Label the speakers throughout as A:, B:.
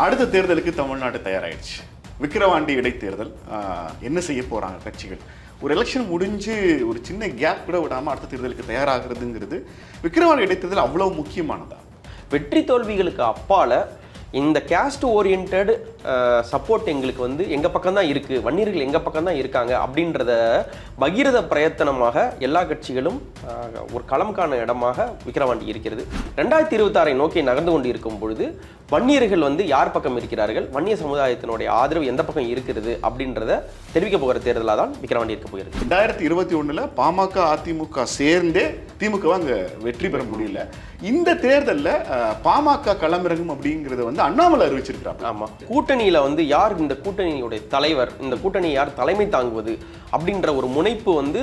A: அடுத்த தேர்தலுக்கு தமிழ்நாடு தயாராகிடுச்சு விக்கிரவாண்டி இடைத்தேர்தல் என்ன செய்ய போகிறாங்க கட்சிகள்? ஒரு எலெக்ஷன் முடிஞ்சு ஒரு சின்ன கேப் கூட விடாமல் அடுத்த தேர்தலுக்கு தயாராகிறதுங்கிறது விக்கிரவாண்டி இடைத்தேர்தல் அவ்வளோ முக்கியமானதா?
B: வெற்றி தோல்விகளுக்கு அப்பால இந்த கேஸ்ட் ஓரியன்டு சப்போர்ட் எங்களுக்கு வந்து எங்கள் பக்கம் தான் வன்னியர்கள் எங்கள் பக்கம் தான் இருக்காங்க அப்படின்றத பகிரத பிரயத்தனமாக எல்லா கட்சிகளும் ஒரு களம் காண இடமாக விக்கிரவாண்டி இருக்கிறது. ரெண்டாயிரத்தி இருபத்தாறை நோக்கி நகர்ந்து கொண்டு இருக்கும் பொழுது வன்னியர்கள் வந்து யார் பக்கம் இருக்கிறார்கள்? வன்னிய சமுதாயத்தினுடைய ஆதரவு எந்த பக்கம் இருக்கிறது அப்படின்றத தெரிவிக்க போகிற தேர்தலாக தான் விக்கிரவாண்டி இருக்க போகிறது
A: ரெண்டாயிரத்தி இருபத்தி ஒண்ணுல பாமக அதிமுக சேர்ந்தே திமுக அங்க வெற்றி பெற முடியல. இந்த தேர்தல்ல பாமக களமிறங்கும் அப்படிங்கறத வந்து அண்ணாமலை அறிவிச்சிருக்கிறாங்க
B: ஆமா. கூட்டணியில வந்து யார் இந்த கூட்டணியுடைய தலைவர் இந்த கூட்டணி யார் தலைமை தாங்குவது அப்படின்ற ஒரு முனைப்பு வந்து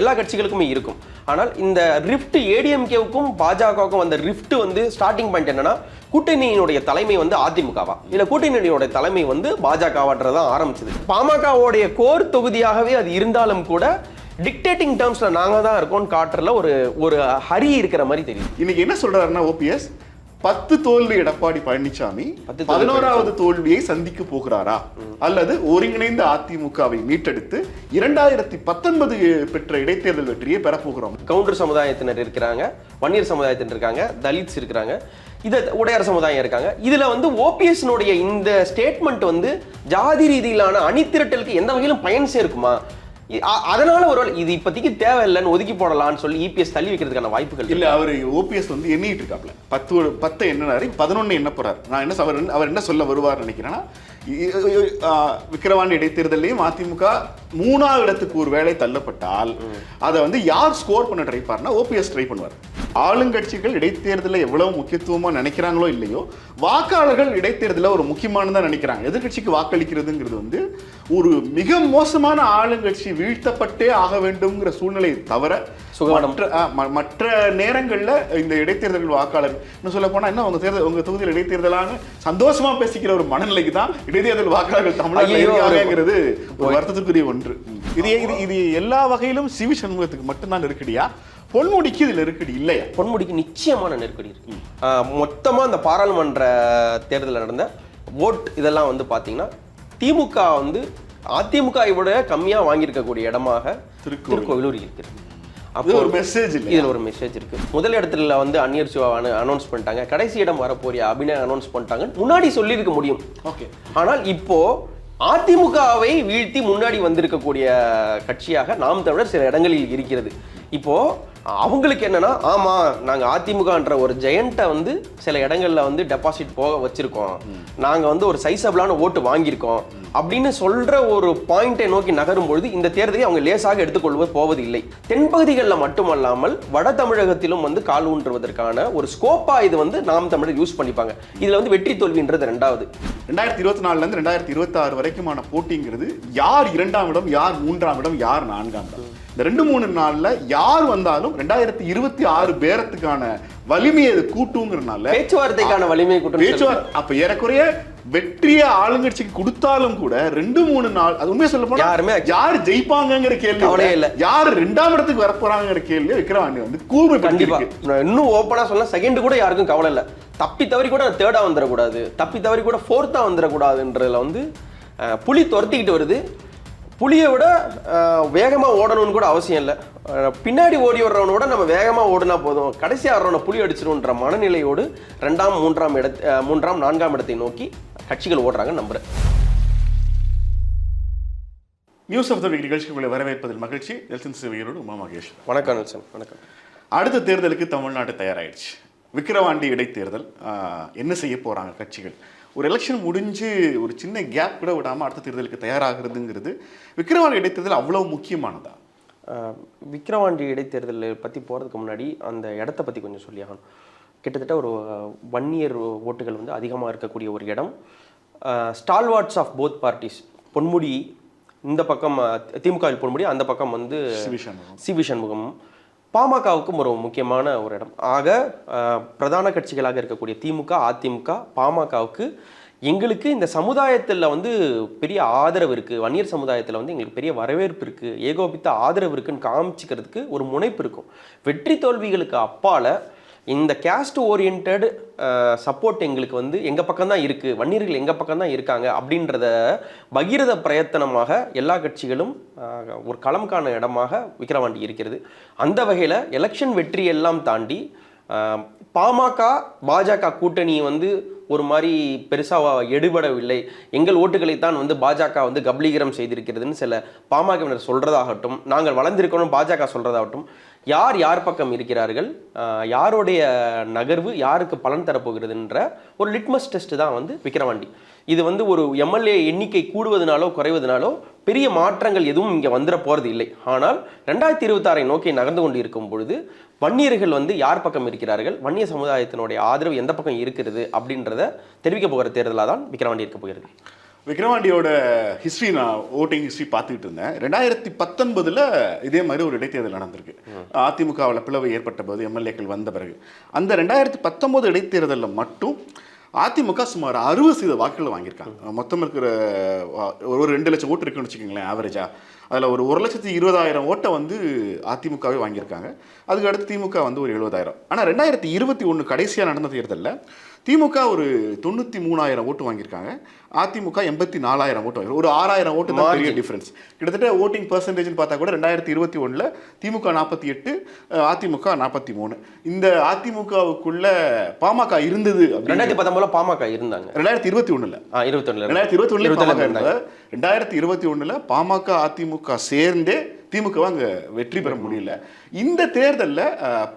B: எல்லா கட்சிகளுக்குமே இருக்கும். ஆனால் இந்த ரிஃப்ட் ஏடிஎம்கேவுக்கும் பாஜகவுக்கும் அந்த ரிஃப்ட் வந்து ஸ்டார்டிங் பாயிண்ட் என்னன்னா கூட்டணியினுடைய தலைமை வந்து அதிமுகவா? இல்ல கூட்டணியினுடைய தலைமை வந்து பாஜகவான்றதான் ஆரம்பிச்சது? பாமகவுடைய கோர் தொகுதியாகவே அது இருந்தாலும் கூட டிக்டேட்டிங் டேர்ம்ஸ்ல நாங்க தான் இருக்கோம்னு காட்டுறதுல ஒரு ஒரு ஹரி இருக்கிற மாதிரி தெரியுது.
A: இன்னைக்கு என்ன சொல்றாருன்னா ஓபிஎஸ்? பத்து தோல்வி எடப்பாடி பழனிசாமி பதினோராவது தோல்வியை சந்திக்க போகிறாரா? அல்லது ஒருங்கிணைந்த அதிமுகவை மீட்டெடுத்து இரண்டாயிரத்தி பத்தொன்பது பெற்ற இடைத்தேர்தல் வெற்றியை பெறப் போகிறோம்.
B: கவுண்டர் சமுதாயத்தினர் இருக்கிறாங்க வன்னியர் சமுதாயத்தினர் இருக்காங்க தலித்ஸ் இருக்கிறாங்க. இது உடையார் சமுதாயம் இருக்காங்க. இதுல வந்து ஓபிஎஸ்னுடைய இந்த ஸ்டேட்மெண்ட் வந்து ஜாதி ரீதியிலான அணிதிரட்டலுக்கு எந்த வகையிலும் பயன் சேர்க்குமா? அதனால ஒரு இது இப்போதைக்கு தேவையில்லைன்னு ஒதுக்கி போடலாம்னு சொல்லி இபிஎஸ் தள்ளி வைக்கிறதுக்கான வாய்ப்புகள்.
A: இல்ல அவர் ஓபிஎஸ் வந்து எண்ணிட்டு இருக்காப்ல. பத்து பத்து எண்ணினாரு பதினொன்னு என்ன போறாரு. நான் என்ன அவர் அவர் என்ன சொல்ல வருவார் நினைக்கிறேன்னா விக்கிரவாண்டி இடைத்தேர்தலையும் அதிமுக மூணாவது இடத்துக்கு ஒரு வேலை தள்ளப்பட்டால் அதை வந்து யார் ஸ்கோர் பண்ண ட்ரை பண்ணா ஓபிஎஸ் ட்ரை பண்ணுவார். ஆளுங்கட்சிகள் இடைத்தேர்தலில் எவ்வளவு முக்கியத்துவமாக நினைக்கிறாங்களோ இல்லையோ வாக்காளர்கள் இடைத்தேர்தலில் ஒரு முக்கியமானதாக நினைக்கிறாங்க. எதிர்க்கட்சிக்கு வாக்களிக்கிறதுங்கிறது வந்து ஒரு மிக மோசமான ஆளுங்கட்சி வீழ்த்தப்பட்டே ஆக வேண்டும்ங்கிற சூழ்நிலையை தவிர
B: சுகவனம்.
A: மற்ற நேரங்கள்ல இந்த இடைத்தேர்தல் வாக்காளர் இன்னும் சொல்ல போனா என்ன உங்க தேர்தல் உங்க தொகுதியில் இடைத்தேர்தலான சந்தோஷமா பேசிக்கிற ஒரு மனநிலைக்கு தான் இடைத்தேர்தல் வாக்காளர்கள் தமிழ்நாட்டில் இருக்காங்கிறது ஒரு வருத்தத்துக்குரிய ஒன்று. இது இது இது எல்லா வகையிலும் சிவி சண்முகத்துக்கு மட்டும்தான் நெருக்கடியா? பொன்முடிக்கு இதுல நெருக்கடி இல்லையா?
B: பொன்முடிக்கு நிச்சயமான நெருக்கடி இருக்கு. மொத்தமா அந்த பாராளுமன்ற தேர்தலில் நடந்த ஓட் இதெல்லாம் வந்து பாத்தீங்கன்னா திமுக வந்து அதிமுக விட கம்மியா வாங்கியிருக்கக்கூடிய இடமாக
A: திருக்கோவில்.
B: திருக்கோவிலூர் இருக்கிறது.
A: அது ஒரு மெசேஜ்
B: இதுல ஒரு மெசேஜ் இருக்கு. முதல் இடத்துல வந்து அந்நியர் சிவா அனௌன்ஸ் பண்ணிட்டாங்க. கடைசி இடம் வரப்போறிய அபிநய அனௌன்ஸ் பண்ணிட்டாங்க முன்னாடி சொல்லியிருக்க முடியும்.
A: ஓகே.
B: ஆனால் இப்போ அதிமுகவை வீழ்த்தி முன்னாடி வந்திருக்கக்கூடிய கட்சியாக நாம் தமிழர் சில இடங்களில் இருக்கிறது. இப்போ அவங்களுக்கு என்னன்னா ஆமா நாங்க அதிமுகன்ற ஒரு ஜெயண்ட்டை வந்து சில இடங்கள்ல வந்து டெபாசிட் போக வச்சிருக்கோம். நாங்க வந்து ஒரு சைசபிளான ஓட்டு வாங்கியிருக்கோம். அப்படின்னு சொல்ற ஒரு பாயிண்டை நோக்கி நகரும் பொழுது இந்த தேர்தலை அவங்க லேசாக எடுத்துக்கொள்வது போவது இல்லை தென்பகுதிகளில் மட்டுமல்லாமல் வட தமிழகத்திலும் வந்து கால் ஊன்றுவதற்கான ஒரு ஸ்கோப்பா இது வந்து நாம் தமிழர் யூஸ் பண்ணிப்பாங்க. இதுல வந்து வெற்றி தோல்வின்றது ரெண்டாவது.
A: ரெண்டாயிரத்தி இருபத்தி நாலுல இருந்து ரெண்டாயிரத்தி இருபத்தி ஆறு வரைக்குமான போட்டிங்கிறது யார் இரண்டாம் இடம் யார் மூன்றாம் இடம் யார் நான்காம் இடம்? இந்த ரெண்டு மூணு நாள்ல யார் வந்தாலும் ரெண்டாயிரத்தி இருபத்தி ஆறு பேரத்துக்கான வலிமையை அது கூட்டுங்கிறனால
B: பேச்சுவார்த்தைக்கான வலிமை குற்றம்
A: பேச்சுவார்த்தை அப்ப ஏறக்குறைய வெற்றியை ஆளுங்கட்சிக்கு கொடுத்தாலும் கூட ரெண்டு மூணு நாள் அது உண்மையா சொல்ல போனா
B: யாருமே
A: யார் ஜெயிப்பாங்கங்கிற கேள்வி
B: கவலையே இல்ல.
A: யார் ரெண்டாம் இடத்துக்கு வரப்போறாங்கிற கேள்வி விக்ரவாண்டி வந்து கூர்மை
B: கண்டிப்பா. இன்னும் ஓப்பனா சொன்னா செகண்ட் கூட யாருக்கும் கவலை இல்ல. தப்பி தவறி கூட தேர்டா வந்துடக்கூடாது தப்பி தவறி கூட ஃபோர்த்தா வந்துடக்கூடாதுன்றதுல வந்து புலி துரத்திக்கிட்டு வருது. புலியை விட அஹ், வேகமா ஓடணும்னு கூட அவசியம் இல்லை. பின்னாடி ஓடி வர்றவனை விட நம்ம வேகமா ஓடினா போதும். கடைசி ஆடுறவனை புலி அடிச்சிருன்ற மனநிலையோடு ரெண்டாம் மூன்றாம் இட மூன்றாம் நான்காம் இடத்தை நோக்கி கட்சிகள் ஓடுறாங்க நம்புறேன்.
A: நியூஸ் ஆஃப் த வீக் நிகழ்ச்சிக்கு உங்களை வரவேற்பதில் மகிழ்ச்சி. நெல்சன் சிவையரோடு உமா மகேஷ்.
B: வணக்கம் நெல்சன் வணக்கம்.
A: அடுத்த தேர்தலுக்கு தமிழ்நாடு தயாராயிடுச்சு. விக்கிரவாண்டி இடைத்தேர்தல் என்ன செய்ய போறாங்க கட்சிகள்? ஒரு எலெக்ஷன் முடிஞ்சு ஒரு சின்ன கேப் கூட விடாம அடுத்த தேர்தலுக்கு தயாராகிறதுங்கிறது விக்கிரவாண்டி இடைத்தேர்தல் அவ்வளவு முக்கியமானதா?
B: ஆஹ் விக்கிரவாண்டி இடைத்தேர்தல் பற்றி போகிறதுக்கு முன்னாடி அந்த இடத்த பற்றி கொஞ்சம் சொல்லி ஆகணும். கிட்டத்தட்ட ஒரு ஒன் இயர் ஓட்டுகள் வந்து அதிகமாக இருக்கக்கூடிய ஒரு இடம். Stalwarts of both parties Ponmudi இந்த பக்கம் திமுகவில் பொன்முடி அந்த பக்கம் வந்து. C V Shanmugam. பாமகவுக்கும் ஒரு முக்கியமான ஒரு இடம். ஆக பிரதான கட்சிகளாக இருக்கக்கூடிய திமுக அதிமுக பாமகவுக்கு எங்களுக்கு இந்த சமுதாயத்தில் வந்து பெரிய ஆதரவு இருக்குது வன்னியர் சமுதாயத்தில் வந்து எங்களுக்கு பெரிய வரவேற்பு இருக்குது ஏகோபித்த ஆதரவு இருக்குன்னு காமிச்சிக்கிறதுக்கு ஒரு முனைப்பு இருக்கும். வெற்றி தோல்விகளுக்கு அப்பால் இந்த கேஸ்ட் ஓரியன்ட் சப்போர்ட் எங்களுக்கு வந்து எங்கள் பக்கம் தான் இருக்குது வன்னியர்கள் எங்கள் பக்கம் தான் இருக்காங்க அப்படின்றத பகிரத பிரயத்தனமாக எல்லா கட்சிகளும் ஒரு களம் காண இடமாக விக்கிரவாண்டி இருக்கிறது. அந்த வகையில் எலெக்ஷன் வெற்றி எல்லாம் தாண்டி பாமக பாஜக கூட்டணி வந்து ஒரு மாதிரி பெருசாக எடுபடவில்லை. எங்கள் ஓட்டுகளை தான் வந்து பாஜக வந்து கபலீகரம் செய்திருக்கிறதுன்னு சில பாமகவினர் சொல்கிறதாகட்டும் நாங்கள் வளர்ந்திருக்கணும் பாஜக சொல்கிறதாகட்டும் யார் யார் பக்கம் இருக்கிறார்கள்? யாருடைய நகர்வு யாருக்கு பலன் தரப்போகிறதுன்ற ஒரு லிட்மஸ் டெஸ்ட் தான் வந்து விக்கிரவாண்டி. இது வந்து ஒரு எம்எல்ஏ எண்ணிக்கை கூடுவதனாலோ குறைவதனாலோ பெரிய மாற்றங்கள் எதுவும் இங்கே வந்துட போகிறது இல்லை. ஆனால் ரெண்டாயிரத்தி இருபத்தாறை நோக்கி நகர்ந்து கொண்டு இருக்கும் பொழுது வன்னியர்கள் வந்து யார் பக்கம் இருக்கிறார்கள்? வன்னிய சமுதாயத்தினுடைய ஆதரவு எந்த பக்கம் இருக்கிறது? அப்படின்றத தெரிவிக்க போகிற தேர்தலாக தான் விக்கிரவாண்டி இருக்க போகிறது.
A: விக்ரவாண்டியோட ஹிஸ்ட்ரி நான் ஓட்டிங் ஹிஸ்ட்ரி பார்த்துக்கிட்டு இருந்தேன். ரெண்டாயிரத்தி பத்தொன்பதுல இதே மாதிரி ஒரு இடைத்தேர்தல் நடந்திருக்கு. அதிமுகவில் பிளவு ஏற்பட்ட போது எம்எல்ஏக்கள் வந்த பிறகு. அந்த ரெண்டாயிரத்தி பத்தொன்பது இடைத்தேர்தலில் மட்டும் அதிமுக சுமார் அறுபது சதவீத வாக்குகள் வாங்கியிருக்காங்க. மொத்தம் இருக்கிற ஒரு ரெண்டு லட்சம் ஓட்டு இருக்குன்னு வச்சுக்கோங்களேன் ஆவரேஜா அதில் ஒரு ஒரு லட்சத்தி இருபதாயிரம் ஓட்டை வந்து அதிமுகவே வாங்கியிருக்காங்க. அதுக்கு அடுத்து திமுக வந்து ஒரு எழுபதாயிரம். ஆனால் ரெண்டாயிரத்தி இருபத்தி ஒன்று கடைசியாக நடந்த தேர்தலில் திமுக ஒரு தொண்ணூற்றி மூணாயிரம் ஓட்டு வாங்கியிருக்காங்க. அதிமுக எண்பத்தி நாலாயிரம் ஓட்டு வாங்கி ஒரு ஆறாயிரம் ஓட்டு தான் பெரிய டிஃபரன்ஸ் கிட்டத்தட்ட ஓட்டிங் பர்சன்டேஜ்னு பார்த்தா கூட ரெண்டாயிரத்தி இருபத்தி ஒன்றில் திமுக நாற்பத்தி எட்டு அதிமுக நாற்பத்தி மூணு. இந்த அதிமுகவுக்குள்ள பாமக இருந்தது
B: ரெண்டாயிரத்தி பத்தொன்பதுல பாமக இருந்தாங்க.
A: ரெண்டாயிரத்தி இருபத்தி ஒன்றில்
B: ஆ இருபத்தொன்னுல.
A: ரெண்டாயிரத்தி இருபத்தி
B: இருபத்தொன்னுல
A: பாமக
B: இருந்தாங்க.
A: ரெண்டாயிரத்தி இருபத்தி ஒண்ணுல பாமக அதிமுக சேர்ந்தே திமுக அங்க வெற்றி பெற முடியல. இந்த தேர்தல்ல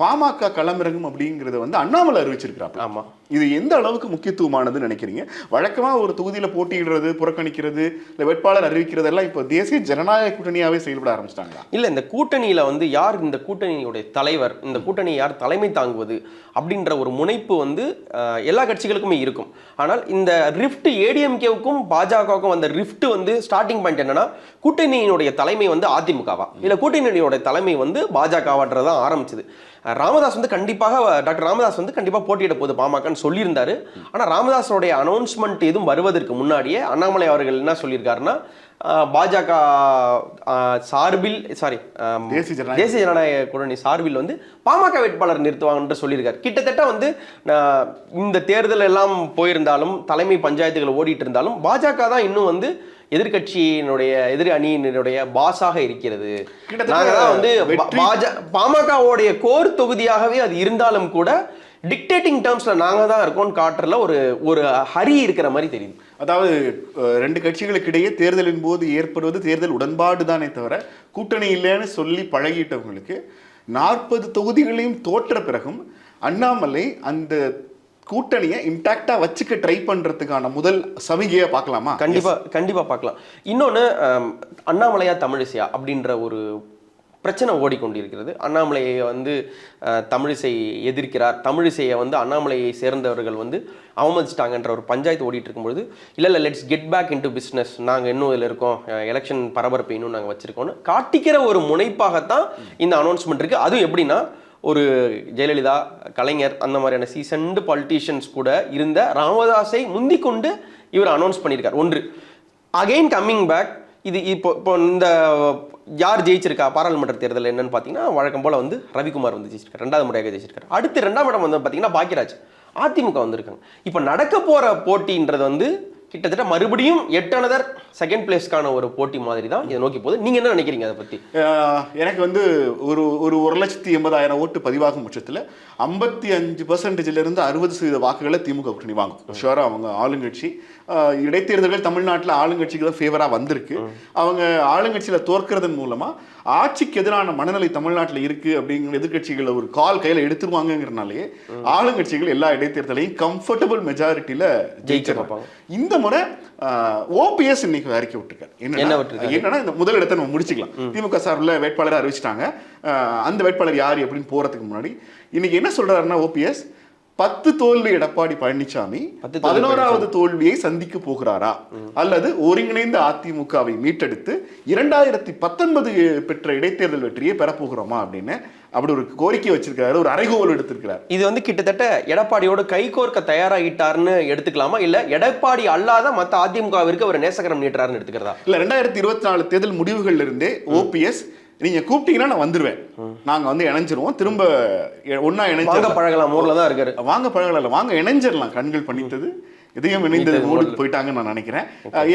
A: பாமக களமிறங்கும் அப்படிங்கறத வந்து அண்ணாமலை அறிவிச்சிருக்கிறாப்ல
B: ஆமா.
A: இது எந்த அளவுக்கு முக்கியத்துவமானதுன்னு நினைக்கிறீங்க? வழக்கமா ஒரு தொகுதியில போட்டியிடுறது புறக்கணிக்கிறது இல்ல வேட்பாளர் அறிவிக்கிறது எல்லாம் இப்போ தேசிய ஜனநாயக கூட்டணியாவே செயல்பட ஆரம்பிச்சிட்டாங்களா?
B: இல்ல இந்த கூட்டணியில வந்து யார் இந்த கூட்டணியுடைய தலைவர் இந்த கூட்டணியை யார் தலைமை தாங்குவது அப்படின்ற ஒரு முனைப்பு வந்து எல்லா கட்சிகளுக்குமே இருக்கும். ஆனால் இந்த ரிஃப்ட் ஏடிஎம்கேவுக்கும் பாஜகவுக்கும் வந்த ரிஃப்ட் வந்து ஸ்டார்டிங் பாயிண்ட் என்னன்னா கூட்டணியினுடைய தலைமை வந்து அதிமுகவா? இல்ல கூட்டணியினுடைய தலைமை வந்து பாஜகவான்றதான் ஆரம்பிச்சது. அஹ், ராமதாஸ் வந்து கண்டிப்பாக டாக்டர் ராமதாஸ் வந்து கண்டிப்பாக போட்டியிட போகுது பாமகன்னு சொல்லியிருந்தாரு. ஆனால் ராமதாஸோடைய அனௌன்ஸ்மெண்ட் எதுவும் வருவதற்கு முன்னாடியே அண்ணாமலை அவர்கள் என்ன சொல்லியிருக்காருன்னா பாஜக சார்பில் சாரி
A: தேசிய ஜனநாயக
B: கூட்டணி சார்பில் வந்து பாமக வேட்பாளர் நிறுத்துவாங்கன்னு சொல்லியிருக்காரு. கிட்டத்தட்ட வந்து இந்த தேர்தல் எல்லாம் போயிருந்தாலும் தலைமை பஞ்சாயத்துகள் ஓடிட்டு இருந்தாலும் பாஜக தான் இன்னும் வந்து எதிர்க்கட்சியினுடைய எதிர் அணியினுடைய பாஸாக இருக்கிறது.
A: கிட்டத்தட்ட
B: நாங்க தான் வந்து பாமகவுடைய கோர் தொகுதியாகவே அது இருந்தாலும் கூட டிக்டேட்டிங் டேர்ம்ஸ்ல நாங்க தான் இருக்கோம்னு காட்டுறதுல ஒரு ஒரு ஹரி இருக்கிற மாதிரி தெரியுது.
A: அதாவது ரெண்டு கட்சிகளுக்கு இடையே தேர்தலின் போது ஏற்படுவது தேர்தல் உடன்பாடு தானே தவிர கூட்டணி இல்லைன்னு சொல்லி பழகிட்டவங்களுக்கு நாற்பது தொகுதிகளையும் தோற்ற பிறகும் அண்ணாமலை அந்த கூட்டணியை இன்டாக்டா வச்சுக்க ட்ரை பண்ணுறதுக்கான முதல் சமிகையை பார்க்கலாமா?
B: கண்டிப்பாக கண்டிப்பாக பார்க்கலாம். இன்னொன்று அண்ணாமலையா தமிழிசையா அப்படின்ற ஒரு பிரச்சனை ஓடிக்கொண்டிருக்கிறது. அண்ணாமலையை வந்து தமிழிசை எதிர்க்கிறார். தமிழிசையை வந்து அண்ணாமலையை சேர்ந்தவர்கள் வந்து அவமதிச்சிட்டாங்கன்ற ஒரு பஞ்சாயத்து ஓடிட்டு இருக்கும்பொழுது இல்லை இல்லை let's get back into business நாங்கள் இன்னும் இதில் இருக்கோம். எலெக்ஷன் பரபரப்பு இன்னும் நாங்கள் வச்சுருக்கோம்னு காட்டிக்கிற ஒரு முனைப்பாகத்தான் இந்த அனௌன்ஸ்மெண்ட் இருக்குது அதுவும் எப்படின்னா ஒரு ஜெயலலிதா கலைஞர் அந்த மாதிரியான சீசன்டு பாலிட்டிஷியன்ஸ் கூட இருந்த ராமதாஸை முந்திக்கொண்டு இவர் அனௌன்ஸ் பண்ணியிருக்கார். ஒன்று. அகைன் கம்மிங் பேக் இது இப்போ இப்போ இந்த யார் ஜெயிச்சிருக்கா? பாராளுமன்ற தேர்தல் என்னன்னு பார்த்தீங்கன்னா வழக்கம் போல் வந்து ரவிக்குமார் வந்து ஜெயிச்சிருக்காரு. ரெண்டாவது முறையாக ஜெயிச்சிருக்காரு. அடுத்து ரெண்டாம் இடம் வந்து பார்த்தீங்கன்னா பாக்கியராஜ். அதிமுக வந்திருக்காங்க. இப்போ நடக்க போகிற போட்டின்றது வந்து கிட்டத்தட்ட மறுபடியும் எட் அனதர் செகண்ட் பிளேஸ்க்கான ஒரு போட்டி மாதிரி தான் இதை நோக்கி போகுது. நீங்க என்ன நினைக்கிறீங்க அதை பத்தி?
A: அஹ், எனக்கு வந்து ஒரு ஒரு ஒரு லட்சத்தி எண்பதாயிரம் ஓட்டு பதிவாகும் பட்சத்தில் ஐம்பத்தி அஞ்சு பர்சன்டேஜ்ல இருந்து அறுபது சதவீத வாக்குகளை திமுக கூட்டணி வாங்கும். ஷுவரா அவங்க ஆளுங்கட்சி இடைத்தேர்தல்கள் தமிழ்நாட்டில் ஆளுங்கட்சிக்கு தான் ஃபேவரா வந்திருக்கு அவங்க ஆளுங்கட்சியில தோற்கிறதன் மூலமா ஆட்சிக்கு எதிரான மனநிலை தமிழ்நாட்டில் இருக்கு அப்படிங்கிற எதிர்க்கட்சிகளை ஒரு கால் கையில எடுத்துருவாங்கங்கிறனாலே ஆளுங்கட்சிகள் எல்லா இடைத்தேர்தலையும் கம்ஃபர்டபுள் மெஜாரிட்டியில ஜெயிச்சிருப்பாங்க
B: பார்ப்பாங்க.
A: இந்த முறை ஓபிஎஸ் இன்னைக்கு அறிக்கை விட்டுருக்காரு.
B: என்ன
A: என்னன்னா இந்த முதல் இடத்தை நம்ம முடிச்சுக்கலாம். திமுக சார்பில் வேட்பாளரை அறிவிச்சிட்டாங்க. அந்த வேட்பாளர் யார் அப்படின்னு போறதுக்கு முன்னாடி இன்னைக்கு என்ன சொல்றாருன்னா ஓபிஎஸ் பத்து தோல்வி எடப்பாடி பழனிசாமி பதினோராவது தோல்வியை சந்திக்க போகிறாரா? அல்லது ஒருங்கிணைந்த அதிமுகவை மீட்டெடுத்து இரண்டாயிரத்தி பத்தொன்பது பெற்ற இடைத்தேர்தல் வெற்றியை பெறப்போகிறோமா அப்படின்னு அப்படி ஒரு கோரிக்கை வச்சிருக்காரு ஒரு அறைகோவல் எடுத்திருக்கிறார்.
B: இது வந்து கிட்டத்தட்ட எடப்பாடியோட கைகோர்க்க தயாராகிட்டாருன்னு எடுத்துக்கலாமா? இல்ல எடப்பாடி அல்லாத மத்த அதிமுகவிற்கு அவர் நேசகரம் நீட்டுறாருன்னு எடுத்துக்கிறதா?
A: இல்ல ரெண்டாயிரத்தி இருபத்தி நாலு தேர்தல் முடிவுகள்ல இருந்தே ஓபிஎஸ் நீங்க கூப்பிட்டீங்கன்னா நான் வந்துருவேன். நாங்க வந்து இணைஞ்சிருவோம். திரும்ப
B: வாங்க
A: இணைஞ்சு
B: பழகலாம் ஊர்ல தான் இருக்காரு.
A: வாங்க பழகல வாங்க இணைஞ்சிடலாம் கண்கள் பணித்தது. இதயம் இணைந்தது மூடுக்கு போயிட்டாங்கன்னு நான் நினைக்கிறேன்.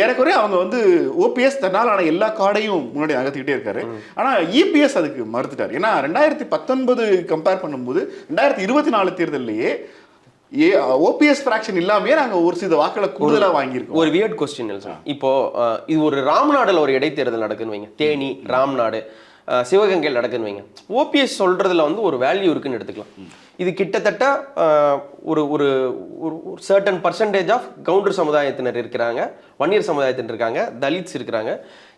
A: ஏறக்குறைய அவங்க வந்து ஓபிஎஸ் தன்னால் ஆன எல்லா கார்டையும் முன்னாடி நகர்த்திக்கிட்டே இருக்காரு. ஆனா இபிஎஸ் அதுக்கு மறுத்துட்டார். ஏன்னா ரெண்டாயிரத்தி பத்தொன்பது கம்பேர் பண்ணும்போது ரெண்டாயிரத்தி இருபத்தி நாலு தேர்தல்லையே ஏ ஓபிஎஸ் ஃபிராக்ஷன் இல்லாமயே நாங்க ஒரு சில வாக்களை கூடுதலா வாங்கியிருக்கோம்.
B: ஒரு வியர்ட் கொஸ்டின் இப்போ இது ஒரு ராம்நாடுல ஒரு இடைத்தேர்தல் நடக்குன்னு வைங்க. தேனி ராம்நாடு. சிவகங்கையில் நடக்குன்னு வைங்க. ஓபிஎஸ் சொல்கிறதுல வந்து ஒரு வேல்யூ இருக்குன்னு எடுத்துக்கலாம். இது கிட்டத்தட்ட ஒரு ஒரு ஒரு சர்டன் பர்சன்டேஜ் ஆஃப் கவுண்டர் சமுதாயத்தினர் இருக்கிறாங்க வன்னியர் சமுதாயத்தினர் இருக்காங்க தலித்ஸ் இருக்கிறாங்க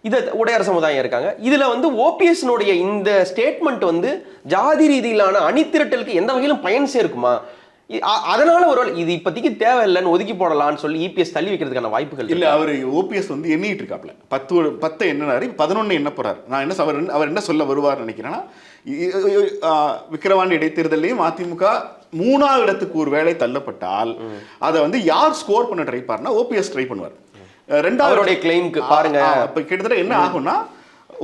B: இதை உடையார் சமுதாயம் இருக்காங்க. இதில் வந்து ஓபிஎஸ்னுடைய இந்த ஸ்டேட்மெண்ட் வந்து ஜாதி ரீதியிலான அணிதிரட்டலுக்கு எந்த வகையிலும் பயன் சேர்க்குமா? அதனால ஒரு இது இப்போதைக்கு தேவையில்லைன்னு ஒதுக்கி போடலாம்னு சொல்லி இபிஎஸ் தள்ளி வைக்கிறதுக்கான வாய்ப்புகள்
A: இல்ல அவர் ஓபிஎஸ் வந்து எண்ணிட்டு இருக்காப்ல. பத்து பத்தை எண்ணினாரு பதினொன்னு எண்ண போறாரு. நான் என்ன அவர் என்ன- அவர் என்ன சொல்ல வருவார் நினைக்கிறேன்னா விக்கிரவாண்டி இடைத்தேர்தலையும் அதிமுக மூணாவது இடத்துக்கு ஒரு வேலை தள்ளப்பட்டால் அதை வந்து யார் ஸ்கோர் பண்ண ட்ரை பண்ணா ஓபிஎஸ் ட்ரை பண்ணுவார். ரெண்டாவது
B: claimக்கு பாருங்க.
A: இப்ப கிட்டத்தட்ட என்ன ஆகும்னா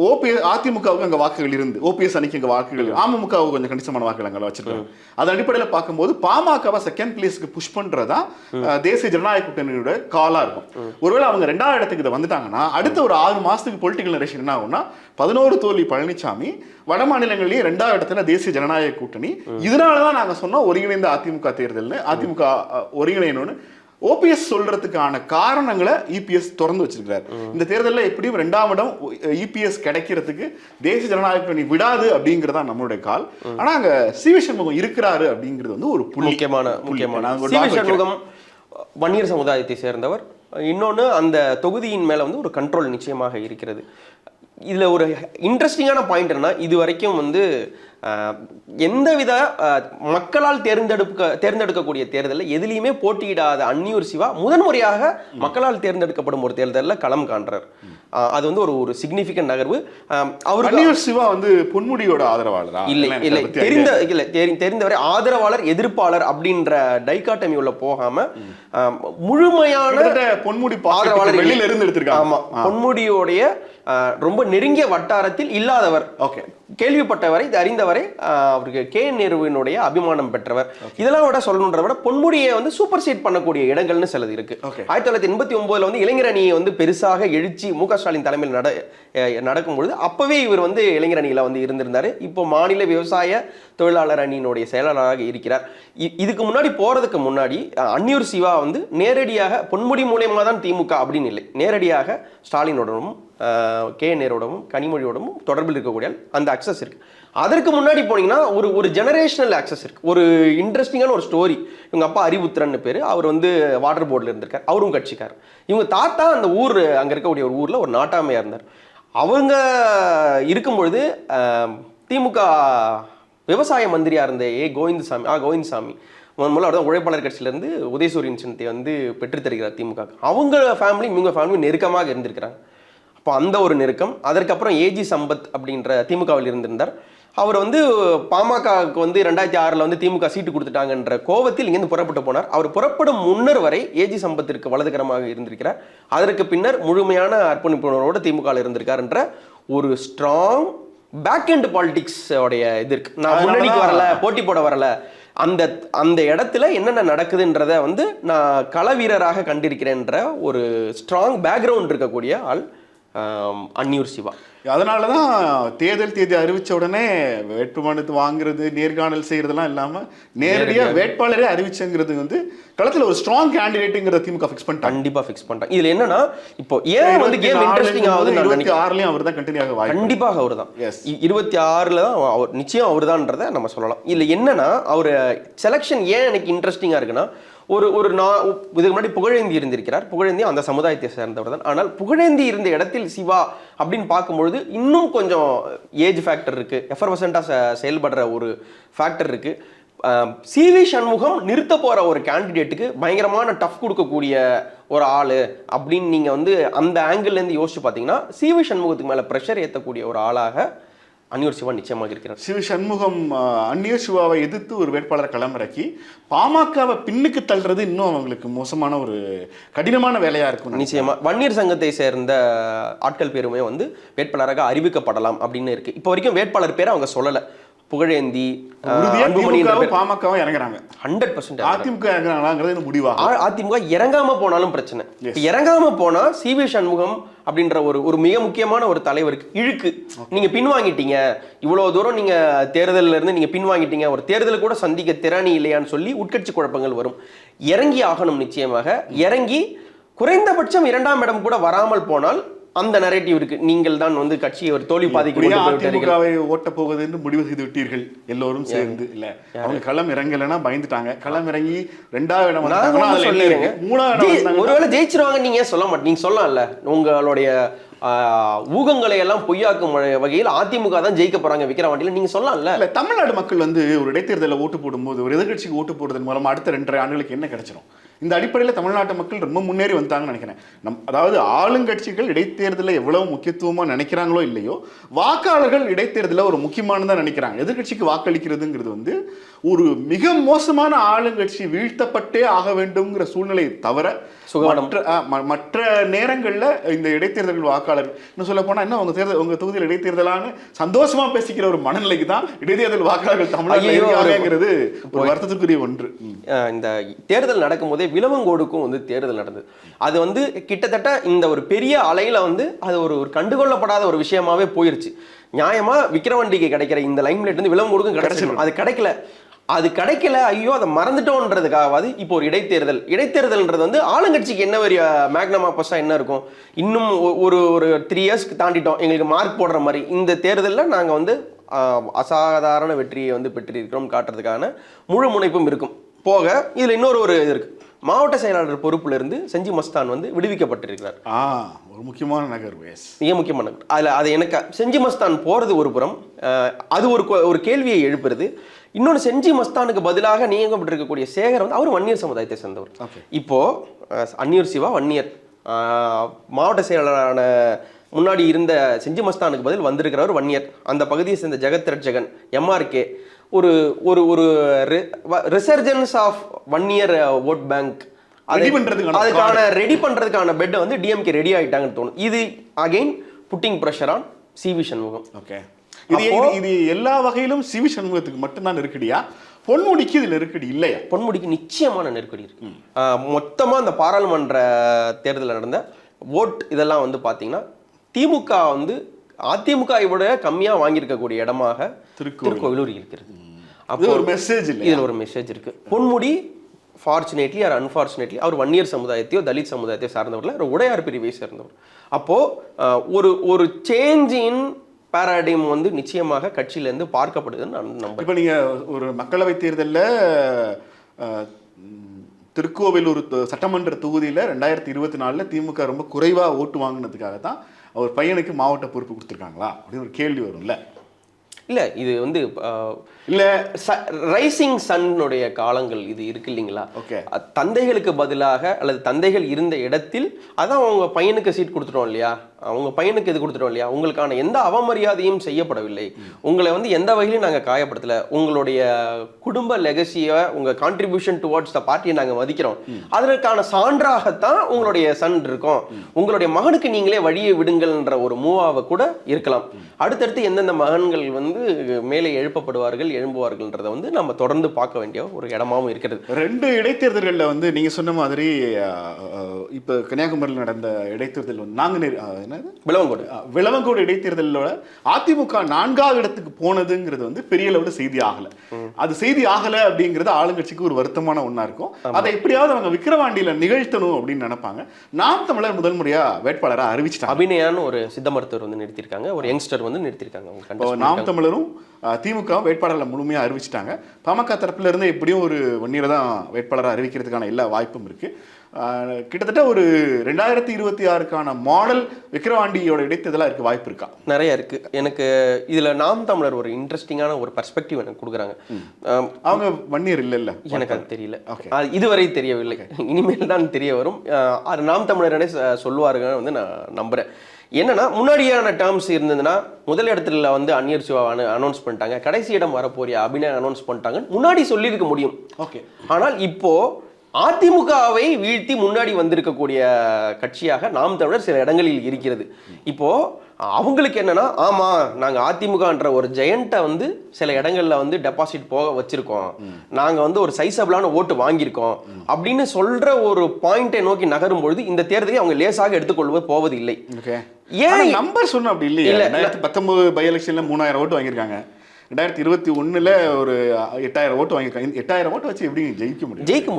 A: ஓபிஎஸ் அதிமுகவுக்கு அங்க வாக்குகள் இருந்து ஓபிஎஸ் அன்னைக்கு அங்க வாக்குகள் அமமுகவுக்கு கொஞ்சம் கணிசமான வாக்குகள் அங்க வச்சிருக்காங்க. அதன் அடிப்படையில் பார்க்கும்போது பாமகவை செகண்ட் பிளேஸ்க்கு புஷ் பண்றதா அஹ், தேசிய ஜனநாயக கூட்டணியோட காலா இருக்கும். ஒருவேளை அவங்க ரெண்டாவது இடத்துக்கு இதை வந்துட்டாங்கன்னா அடுத்த ஒரு ஆறு மாசத்துக்கு பொலிட்டிக்கல் நரேஷன் என்ன ஆகும்னா பதினோரு தோல்வி பழனிசாமி வட மாநிலங்களிலேயே ரெண்டாவது இடத்துல தேசிய ஜனநாயக கூட்டணி. இதனாலதான் நாங்க சொன்னோம் ஒருங்கிணைந்த அதிமுக தேர்தல்னு அதிமுக ஒருங்கிணையணும்னு. ஓபிஎஸ் சொல்றதுக்கான காரணங்களை இபிஎஸ் திறந்து வச்சிருக்காரு இந்த தேர்தலில் எப்படியும் ரெண்டாம் இடம் இபிஎஸ் கிடைக்கிறதுக்கு தேசிய ஜனநாயக கூட்டணி விடாது அப்படிங்கறதா நம்மளுடைய கால். ஆனா அங்க சி வி சண்முகம் இருக்கிறாரு அப்படிங்கிறது வந்து ஒரு
B: முக்கியமான. முக்கியமான. சண்முகம் வன்னியர் சமுதாயத்தை சேர்ந்தவர். இன்னொன்னு அந்த தொகுதியின் மேல வந்து ஒரு கண்ட்ரோல் நிச்சயமாக இருக்கிறது. இதுல ஒரு இன்ட்ரெஸ்டிங்கான பாயிண்ட் என்னன்னா இது வரைக்கும் வந்து எந்தவித மக்களால் தேர்ந்தெடுக்க தேர்ந்தெடுக்கக்கூடிய தேர்தலில் எதுலேயுமே போட்டியிடாத அன்னியூர் சிவா முதன்முறையாக மக்களால் தேர்ந்தெடுக்கப்படும் ஒரு தேர்தலில் களம் காண்றார். அது வந்து ஒரு ஒரு சிக்னிஃபிகண்ட் நகர்வு. ஆஹ், அவருக்கு
A: வன்னியூர் சிவா வந்து பொன்முடியோட ஆதரவாளரா?
B: இல்லை இல்லை. தெரிந்த இல்லை தெரி- தெரிந்தவரை ஆதரவாளர் எதிர்ப்பாளர் அப்படின்ற டைகாட்டமி உள்ள போகாம முழுமையான
A: பொன்முடி
B: ஆதரவாளர்
A: வெளியில இருந்து எடுத்திருக்காங்க.
B: ஆமா பொன்முடியோடைய ரொம்ப நெருங்கிய வட்டாரத்தில் இல்லாதவர்.
A: ஓகே.
B: கேள்விப்பட்டவரை இது அறிந்தவரை அவருக்கு கே நேருவினுடைய அபிமானம் பெற்றவர். இதெல்லாம் விட சொல்லணுன்ற விட பொன்முடியை வந்து சூப்பர் சீட் பண்ணக்கூடிய இடங்கள்னு சிலது இருக்கு. ஆயிரத்தி தொள்ளாயிரத்தி எண்பத்தி ஒன்பதுல வந்து இளைஞர் அணியை வந்து பெருசாக எழுச்சி மு க ஸ்டாலின் தலைமையில் நட நடக்கும்பொழுது அப்பவே இவர் வந்து இளைஞர் அணியில வந்து இருந்திருந்தாரு. இப்போ மாநில விவசாய தொழிலாளர் அணியினுடைய செயலாளராக இருக்கிறார். இதுக்கு முன்னாடி போறதுக்கு முன்னாடி அன்னியூர் சிவா வந்து நேரடியாக பொன்முடி மூலியமா தான் திமுக அப்படின்னு இல்லை. நேரடியாக ஸ்டாலினோடவும் கே நேரோடவும் கனிமொழியோடவும் தொடர்பில் இருக்கக்கூடிய அந்த அக்சஸ் இருக்குது அதற்கு முன்னாடி போனீங்கன்னா ஒரு ஒரு ஜெனரேஷனல் ஆக்சஸ் இருக்குது ஒரு இன்ட்ரெஸ்டிங்கான ஒரு ஸ்டோரி இவங்க அப்பா அறிவுத்திரன் பேர். அவர் வந்து வாட்டர் போர்டில் இருந்திருக்கார். அவரும் கட்சிக்கார் இவங்க தாத்தா அந்த ஊர் அங்கே இருக்கக்கூடிய ஒரு ஊரில் ஒரு நாட்டாமையாக இருந்தார். அவங்க இருக்கும் பொழுது திமுக விவசாய மந்திரியாக இருந்த ஏ. கோவிந்தசாமி ஆ கோவிந்தசாமி முதன் முதல்ல தான் உழைப்பாளர் கட்சியிலேருந்து உதயசூரியன் சின்னத்தை வந்து பெற்றுத் தருகிறார் திமுக. அவங்க ஃபேமிலி இவங்க ஃபேமிலி நெருக்கமாக இருந்திருக்கிறாங்க. அப்போ அந்த ஒரு நெருக்கம். அதற்கப்புறம் ஏஜி சம்பத் அப்படின்ற திமுகவில் இருந்திருந்தார். அவர் வந்து பாமகவுக்கு வந்து ரெண்டாயிரத்தி ஆறில் வந்து திமுக சீட்டு கொடுத்துட்டாங்கன்ற கோவத்தில் இங்கேருந்து புறப்பட்டு போனார். அவர் புறப்படும் முன்னர் வரை ஏஜி சம்பத்திற்கு வலதுகரமாக இருந்திருக்கிறார். அதற்கு பின்னர் முழுமையான அர்ப்பணிப்புணர்வோடு திமுகவில் இருந்திருக்காருன்ற ஒரு ஸ்ட்ராங் பேக் எண்ட் பாலிடிக்ஸ் உடைய இது இருக்கு. நான் முன்னணிக்கு வரல போட்டி போட வரல. அந்த அந்த இடத்துல என்னென்ன நடக்குதுன்றத வந்து நான் கள வீரராக கண்டிருக்கிறேன்ற ஒரு ஸ்ட்ராங் பேக்ரவுண்ட் இருக்கக்கூடிய ஆள் அன்னியூர் சிவா.
A: அதனால தான் தேர்தல் தேதி அறிவிச்ச உடனே வேட்புமனு வாங்குறது நேர்காணல் செய்யறதெல்லாம் இல்லாம நேரடியா வேட்பாளரே அறிவிச்சங்கிறது வந்து களத்துல ஒரு ஸ்ட்ராங் கேண்டிடேட்டுங்கிறத திமுக ஃபிக்ஸ் பண்ணிட்டாங்க.
B: கண்டிப்பா ஃபிக்ஸ் பண்ணிட்டாங்க. இதுல என்னன்னா இப்போ ஏன் வந்து கேம் இன்ட்ரெஸ்டிங் நான்
A: இருபத்தி ஆறுலயும் அவர் தான் கண்டினியூ ஆக
B: கண்டிப்பாக அவர் தான்
A: Yes.
B: இருபத்தி ஆறில் தான் அவர் நிச்சயம் அவர் தான்றதை நம்ம சொல்லலாம். இல்லை என்னன்னா அவர் செலெக்ஷன் ஏன் எனக்கு இன்ட்ரெஸ்டிங்காக இருக்குன்னா ஒரு ஒரு நான் இதுக்கு முன்னாடி புகழேந்தி இருந்திருக்கிறார். புகழேந்தி அந்த சமுதாயத்தை சேர்ந்தவர் தான். ஆனால் புகழேந்தி இருந்த இடத்தில் சிவா அப்படின்னு பார்க்கும்பொழுது இன்னும் கொஞ்சம் ஏஜ் ஃபேக்டர் இருக்குது எஃபர்வசண்டாக செயல்படுற ஒரு ஃபேக்டர் இருக்குது சி வி சண்முகம் நிறுத்த போகிற ஒரு கேண்டிடேட்டுக்கு பயங்கரமான டஃப் கொடுக்கக்கூடிய ஒரு ஆள் அப்படின்னு நீங்கள் வந்து அந்த ஆங்கிள்லேருந்து யோசிச்சு பார்த்தீங்கன்னா சி வி சண்முகத்துக்கு மேலே ப்ரெஷர் ஏற்றக்கூடிய ஒரு ஆளாக அன்னியூர் சிவா நிச்சயமாக இருக்கிறார்.
A: சிவ சண்முகம் அந்நியர் சிவாவை எதிர்த்து ஒரு வேட்பாளரை களமிறக்கி பாமகவை பின்னுக்கு தள்ளுறது இன்னும் அவங்களுக்கு மோசமான ஒரு கடினமான வேலையா இருக்கும்.
B: நிச்சயமா. வன்னியர் சங்கத்தை சேர்ந்த ஆட்கள் பேருமே வந்து வேட்பாளராக அறிவிக்கப்படலாம் அப்படின்னு இருக்கு. இப்போ வரைக்கும் வேட்பாளர் பேரை அவங்க சொல்லல. புகழேந்தி
A: பாமகவும் இறங்குறாங்க.
B: ஹண்ட்ரட் பர்சன்ட்
A: அதிமுக இறங்குறாங்கிறது இன்னும் முடிவா?
B: அதிமுக இறங்காம போனாலும் பிரச்சனை. இறங்காம போனா சிவி சண்முகம் அப்படின்ற ஒரு ஒரு மிக முக்கியமான ஒரு தலைவருக்கு இழுக்கு. நீங்க பின்வாங்கிட்டீங்க. இவ்வளவு தூரம் நீங்க தேர்தல்ல இருந்து நீங்க பின்வாங்கிட்டீங்க. ஒரு தேர்தல் கூட சந்திக்க திறனி இல்லையான்னு சொல்லி உட்கட்சி குழப்பங்கள் வரும். இறங்கி ஆகணும் நிச்சயமாக. இறங்கி குறைந்தபட்சம் இரண்டாம் இடம் கூட வராமல் போனால் அந்த நரேட்டிவ் இருக்கு. நீங்கள் தான் வந்து கட்சியை ஒரு தோல்வி பாதிக்கு.
A: அதிமுகவை ஓட்ட போகுது என்று முடிவு செய்து விட்டீர்கள் எல்லோரும் சேர்ந்து. இல்ல அவங்க களம் இறங்கலைன்னா பயந்துட்டாங்க. களம் இறங்கி ரெண்டாவது இடம். இருக்கு? மூணாவது இடம்
B: ஒருவேளை ஜெயிச்சிருவாங்க நீங்க சொல்ல மாட்டீங்க? நீங்க சொல்லலாம்ல. உங்களுடைய ஊகங்களை எல்லாம் பொய்யாக்கும் வகையில் அதிமுக தான் ஜெயிக்க போறாங்க விக்கிரவாண்டியில. நீங்க சொல்லலாம்ல.
A: இல்ல தமிழ்நாடு மக்கள் வந்து ஒரு இடைத்தேர்தலில் ஓட்டு போடும்போது ஒரு எதிர்க்கட்சிக்கு ஓட்டு போடுறதன் மூலமா அடுத்த ரெண்டரை ஆண்டுகளுக்கு என்ன கிடைச்சிரும்? இந்த அடிப்படையில் தமிழ்நாட்டு மக்கள் ரொம்ப முன்னேறி வந்தாங்கன்னு நினைக்கிறேன். நம் அதாவது ஆளுங்கட்சிகள் இடைத்தேர்தலில் எவ்வளவு முக்கியத்துவமாக நினைக்கிறாங்களோ இல்லையோ வாக்காளர்கள் இடைத்தேர்தலில் ஒரு முக்கியமானதாக நினைக்கிறாங்க. எதிர்க்கட்சிக்கு வாக்களிக்கிறதுங்கிறது வந்து ஒரு மிக மோசமான ஆளுங்கட்சி வீழ்த்தப்பட்டே ஆக வேண்டும்ங்கிற சூழ்நிலையை தவிர. மற்ற மற்ற நேரங்கள்ல இந்த இடைத்தேர்தல் வாக்காளர் இன்னும் சொல்ல போனா இன்னும் உங்க தேர்தல் உங்க தொகுதியில் இடைத்தேர்தலான்னு சந்தோஷமா பேசிக்கிற ஒரு மனநிலைக்கு தான் இடைத்தேர்தல் வாக்காளர்கள் தமிழ்நாட்டில் இருக்காங்கிறது ஒரு வருத்தத்துக்குரிய ஒன்று.
B: இந்த தேர்தல் நடக்கும்போதே விலவங்கோடுக்கும் வந்து தேர்தல் நடந்தது. அது வந்து கிட்டத்தட்ட இந்த ஒரு பெரிய அலையில வந்து அது ஒரு ஒரு கண்டுகொள்ளப்படாத ஒரு விஷயமாவே போயிருச்சு. நியாயமா விக்கிரவண்டிக்கு கிடைக்கிற இந்த லைம்லைட் வந்து விலவங்கோடுக்கும் கிடைச்சிடும் அது கிடைக்கல. அது கிடைக்கல ஐயோ அதை மறந்துட்டோன்றதுக்காகவாது இப்போ ஒரு இடைத்தேர்தல். இடைத்தேர்தல்ன்றது வந்து ஆளுங்கட்சிக்கு என்ன ஒரு மேக்னமா பஸ்ஸா என்ன இருக்கும்? இன்னும் ஒரு ஒரு த்ரீ இயர்ஸ்க்கு தாண்டிட்டோம். எங்களுக்கு மார்க் போடுற மாதிரி. இந்த தேர்தலில் நாங்கள் வந்து அசாதாரண வெற்றியை வந்து பெற்றிருக்கிறோம் காட்டுறதுக்கான முழு முனைப்பும் இருக்கும். போக இதில் இன்னொரு ஒரு இது இருக்கு. மாவட்ட செயலாளர் பொறுப்புல இருந்து செஞ்சி மஸ்தான் வந்து விடுவிக்கப்பட்டிருக்கிறார்.
A: ஆ ஒரு முக்கியமான நகர்வு எஸ்
B: மிக முக்கியமான அதில் அது எனக்கு செஞ்சி மஸ்தான் போகிறது ஒரு புறம் அது ஒரு ஒரு கேள்வியை எழுப்புறது. இன்னொன்று செஞ்சி மஸ்தானுக்கு பதிலாக நியமிக்கப்பட்டிருக்கக்கூடிய சேகர் வந்து அவர் வன்னியர் சமுதாயத்தை சேர்ந்தவர். இப்போ அந்நியர் சிவா வன்னியர். மாவட்ட செயலாளரான முன்னாடி இருந்த செஞ்சி மஸ்தானுக்கு பதில் வந்திருக்கிறவர் வன்னியர். அந்த பகுதியை சேர்ந்த ஜெகத் ரட்சகன் எம்ஆர்கே. ஒரு ஒரு ஒரு resurgence of Vanniyar vote bank அதுக்கான ரெடி பண்றதுக்கான பெட்டை வந்து டிஎம்கே ரெடி ஆயிட்டாங்கன்னு தோணும். இது again putting pressure on CV Shanmugam.
A: Okay இது
B: அப்போ-
A: இது- எல்லா வகையிலும் சிவி சண்முகத்துக்கு மட்டும்தான் நெருக்கடியா? பொன்முடிக்கு இது நெருக்கடி இல்லையா?
B: பொன்முடிக்கு நிச்சயமான நெருக்கடி இருக்கு. மொத்தமா அந்த பாராளுமன்ற தேர்தலில் நடந்த ஓட் இதெல்லாம் வந்து பாத்தீங்கன்னா திமுக வந்து அதிமுக விட கம்மியா வாங்கியிருக்கக்கூடிய இடமாக
A: திருக்கோவில்.
B: திருக்கோவிலூர் இருக்கிறது.
A: இது ஒரு மெசேஜ்
B: இதுல ஒரு மெசேஜ் இருக்கு. பொன்முடி ஃபார்ச்சுனேட்லி ஆர் அன்ஃபார்ச்சுனேட்லி அவர் வன்னியர் சமுதாயத்தையோ தலித் சமுதாயத்தையோ சார்ந்தவர்ல ஒரு உடையார் பிரிவை சேர்ந்தவர். அப்போ ஒரு ஒரு சேஞ்ச் இன் பாராடைம் வந்து நிச்சயமாக கட்சியிலேருந்து பார்க்கப்படுதுன்னு நான் நம்புறேன்.
A: இப்போ நீங்கள் ஒரு மக்களவை தேர்தலில் திருக்கோவிலூர் சட்டமன்ற தொகுதியில் ரெண்டாயிரத்தி இருபத்தி நாலில் திமுக ரொம்ப குறைவாக ஓட்டு வாங்கினதுக்காக தான் அவர் பையனுக்கு மாவட்ட பொறுப்பு கொடுத்துருக்காங்களா? அப்படின்னு ஒரு கேள்வி வரும்ல.
B: இல்ல இது வந்து
A: இல்ல
B: ரைசிங் சன்னுடைய காலங்கள் இது இருக்கு இல்லைங்களா. அ- தந்தைகளுக்கு பதிலாக அல்லது தந்தைகள் இருந்த இடத்தில் அதான் அவங்க பையனுக்கு சீட் கொடுத்துட்டோம் இல்லையா? அவங்க பையனுக்கு இது கொடுத்துட்டோம் இல்லையா? உங்களுக்கான எந்த அவமரியாதையும் செய்யப்படவில்லை. உங்களை வந்து எந்த வகையிலும் நாங்க காயப்படுத்தல. உங்களுடைய குடும்ப லெகசியை உங்க கான்ட்ரிபியூஷன் டுவார்ட்ஸ் த பார்ட்டியை நாங்க மதிக்கிறோம். அதற்கான சான்றாகத்தான் உங்களுடைய சன் இருக்கும். உங்களுடைய மகனுக்கு நீங்களே வழியை விடுங்கள்ன்ற ஒரு மூவாவை கூட இருக்கலாம். அடுத்தடுத்து எந்தெந்த மகன்கள் வந்து மேலே எழுப்பப்படுவார்கள் எழும்புவார்கள்ன்றதை வந்து நம்ம தொடர்ந்து பார்க்க வேண்டிய ஒரு இடமாவும் இருக்கிறது.
A: ரெண்டு இடைத்தேர்தல்களில் வந்து நீங்க சொன்ன மாதிரி இப்போ கன்னியாகுமரியில் நடந்த இடைத்தேர்தல் வந்து என்னது?
B: விளவங்கோடு
A: விளவங்கோடு இடைத்தேர்தலோட அதிமுக நான்காவது இடத்துக்கு போனதுங்கிறது வந்து பெரிய அளவுல செய்தி ஆகல. அது செய்தி ஆகல அப்படிங்கிறது ஆளுங்கட்சிக்கு ஒரு வருத்தமான ஒண்ணா இருக்கும். அதை எப்படியாவது அவங்க விக்கிரவாண்டியில நிகழ்த்தணும் அப்படின்னு நினைப்பாங்க. நாம் தமிழர் முதல் முறையா வேட்பாளரா அறிவிச்சிட்டாங்க.
B: அபிநயான்னு ஒரு சித்த மருத்துவர் வந்து நிறுத்தியிருக்காங்க. ஒரு யங்ஸ்டர் வந்து நிறுத்தியிருக்காங்க.
A: நாம் தமிழரும் அஹ், திமுக வேட்பாளர்களை முழுமையா அறிவிச்சிட்டாங்க. பாமக தரப்புல இருந்து எப்படியும் ஒரு வன்னியரை தான் வேட்பாளராக அறிவிக்கிறதுக்கான எல்லா வாய்ப்பும் இருக்கு. அஹ், கிட்டத்தட்ட ஒரு ரெண்டாயிரத்தி இருபத்தி ஆறுக்கான மாடல் விக்கிரவாண்டியோட இடைத்தேர்தலா இருக்க வாய்ப்பு இருக்கா?
B: நிறைய இருக்கு. எனக்கு இதுல நாம் தமிழர் ஒரு இன்ட்ரெஸ்டிங்கான ஒரு பர்ஸ்பெக்டிவ் எனக்கு கொடுக்குறாங்க.
A: அவங்க வன்னியர் இல்ல இல்ல
B: எனக்கு அது தெரியல. இதுவரை தெரியவில்லை. இனிமேல் தான் தெரிய வரும். அது நாம் தமிழரனே சொல்லுவாருங்க வந்து நான் நம்புறேன். என்னன்னா முன்னாடியான டேர்ம்ஸ் இருந்ததுன்னா முதல் இடத்துல வந்து அந்நியர் சிவா அனௌன்ஸ் பண்ணிட்டாங்க. கடைசி இடம் வரப்போறிய? அபிநய அனௌன்ஸ் பண்ணிட்டாங்க முன்னாடி சொல்லியிருக்க முடியும்.
A: ஓகே
B: ஆனால் இப்போ அதிமுகவை வீழ்த்தி முன்னாடி வந்திருக்கக்கூடிய கட்சியாக நாம் தமிழர் சில இடங்களில் இருக்கிறது. இப்போ அவங்களுக்கு என்னன்னா ஆமா நாங்க அதிமுகன்ற ஒரு ஜெயண்ட்டை வந்து சில இடங்கள்ல வந்து டெபாசிட் போக வச்சிருக்கோம். நாங்க வந்து ஒரு சைசபிளான ஓட்டு வாங்கியிருக்கோம். அப்படின்னு சொல்ற ஒரு பாயிண்டை நோக்கி நகரும் பொழுது இந்த தேர்தலை அவங்க லேசாக எடுத்துக்கொள்வது போவது இல்லை ஏன்
A: நம்பர் சொன்ன அப்படி
B: இல்ல,
A: பத்தொன்பது பை எலெக்ஷன்ல மூணாயிரம் ஓட்டு வாங்கியிருக்காங்க. ரெண்டாயிரத்தி இருபத்தி ஒண்ணுல ஒரு எட்டாயிரம் ஓட்டு வாங்கியிருக்காங்க. எட்டாயிரம் ஓட்டு வச்சு எப்படி ஜெயிக்க முடியும்?
B: ஜெயிக்க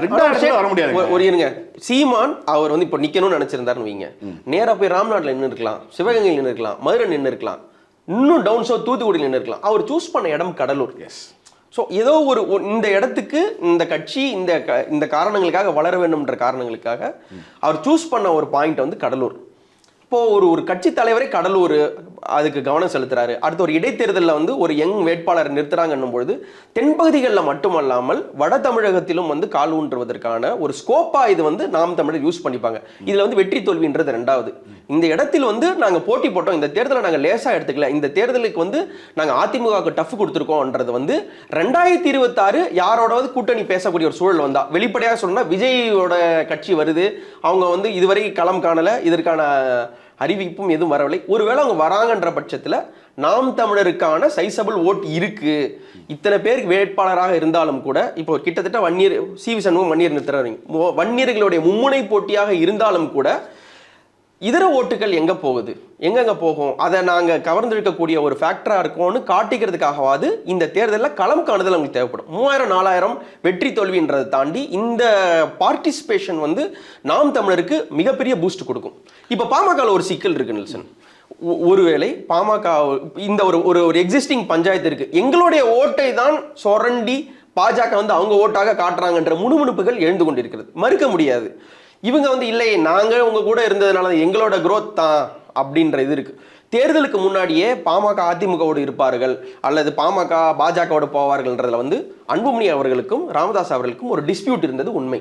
A: ரெண்டாவது இடத்துல வர முடியாதுங்க.
B: ஒரு- இருங்க. சீமான் அவர் வந்து இப்போ நிக்கணும்னு நினைச்சிருந்தாருன்னு வைங்க. நேரா போய் ராம்நாட்ல நின்று இருக்கலாம் சிவகங்கையில் நின்று இருக்கலாம் மதுரை நின்று இருக்கலாம் இன்னும் டவுன் சவுத் தூத்துக்குடியில் நின்று இருக்கலாம். அவர் சூஸ் பண்ண இடம் கடலூர்.
A: எஸ்
B: ஸோ ஏதோ ஒரு இந்த இடத்துக்கு இந்த கட்சி இந்த இந்த காரணங்களுக்காக வளர வேண்டும்ன்ற காரணங்களுக்காக அவர் சூஸ் பண்ண ஒரு பாயிண்ட் வந்து கடலூர். இப்போ ஒரு ஒரு கட்சி தலைவரே கடலூர் அதுக்கு கவனம் செலுத்துறாரு. அடுத்து ஒரு இடைத்தேர்தலில் வந்து ஒரு யங் வேட்பாளர் நிறுத்துறாங்கன்னும் பொழுது தென்பகுதிகளில் மட்டுமல்லாமல் வட தமிழகத்திலும் வந்து கால் ஊன்றுவதற்கான ஒரு ஸ்கோப்பா இது வந்து நாம் தமிழர் யூஸ் பண்ணிப்பாங்க. இதுல வந்து வெற்றி தோல்வின்றது ரெண்டாவது. இந்த இடத்தில் வந்து நாங்கள் போட்டி போட்டோம். இந்த தேர்தலை நாங்கள் லேசா எடுத்துக்கல. இந்த தேர்தலுக்கு வந்து நாங்கள் அதிமுகவுக்கு டஃப் கொடுத்துருக்கோம்ன்றது வந்து ரெண்டாயிரத்தி இருபத்தாறு யாரோடாவது கூட்டணி பேசக்கூடிய ஒரு சூழல் வந்தா வெளிப்படையாக சொன்னால் விஜயோட கட்சி வருது. அவங்க வந்து இதுவரை களம் காணலை. இதற்கான அறிவிப்பும் எதுவும் வரவில்லை. ஒருவேளை அவங்க வராங்கன்ற பட்சத்தில் நாம் தமிழருக்கான சைசபிள் ஓட் இருக்கு. இத்தனை பேருக்கு வேட்பாளராக இருந்தாலும் கூட இப்போ கிட்டத்தட்ட வன்னியர் சி வி சண்முகம் வன்னியர் நிறுத்துறாங்க வன்னியர்களுடைய மும்முனை போட்டியாக இருந்தாலும் கூட இதர ஓட்டுகள் எங்கே போகுது? எங்கெங்கே போகும்? அதை நாங்கள் கவர்ந்திருக்கக்கூடிய ஒரு ஃபேக்டராக இருக்கோம்னு காட்டிக்கிறதுக்காகவாது இந்த தேர்தலில் களம் காணுதல் அவங்களுக்கு தேவைப்படும். மூவாயிரம் நாலாயிரம் வெற்றி தோல்வின்றதை தாண்டி இந்த பார்ட்டிசிபேஷன் வந்து நாம் தமிழருக்கு மிகப்பெரிய பூஸ்ட் கொடுக்கும். இப்போ பாமகவில் ஒரு சிக்கல் இருக்கு நெல்சன். ஒ- ஒருவேளை பாமக இந்த ஒரு ஒரு ஒரு எக்ஸிஸ்டிங் பஞ்சாயத்து இருக்கு. எங்களுடைய ஓட்டை தான் சொரண்டி பாஜக வந்து அவங்க ஓட்டாக காட்டுறாங்கன்ற முணுமுணுப்புகள் எழுந்து கொண்டிருக்கிறது. மறுக்க முடியாது. இவங்க வந்து இல்லை நாங்கள் உங்கள் கூட இருந்ததுனால எங்களோட குரோத் தான் அப்படின்ற இது இருக்குது தேர்தலுக்கு முன்னாடியே பாமக அதிமுகவோடு இருப்பார்கள் அல்லது பாமக பாஜகவோடு போவார்கள்ன்றதுல வந்து அன்புமணி அவர்களுக்கும் ராமதாஸ் அவர்களுக்கும் ஒரு டிஸ்பியூட் இருந்தது உண்மை.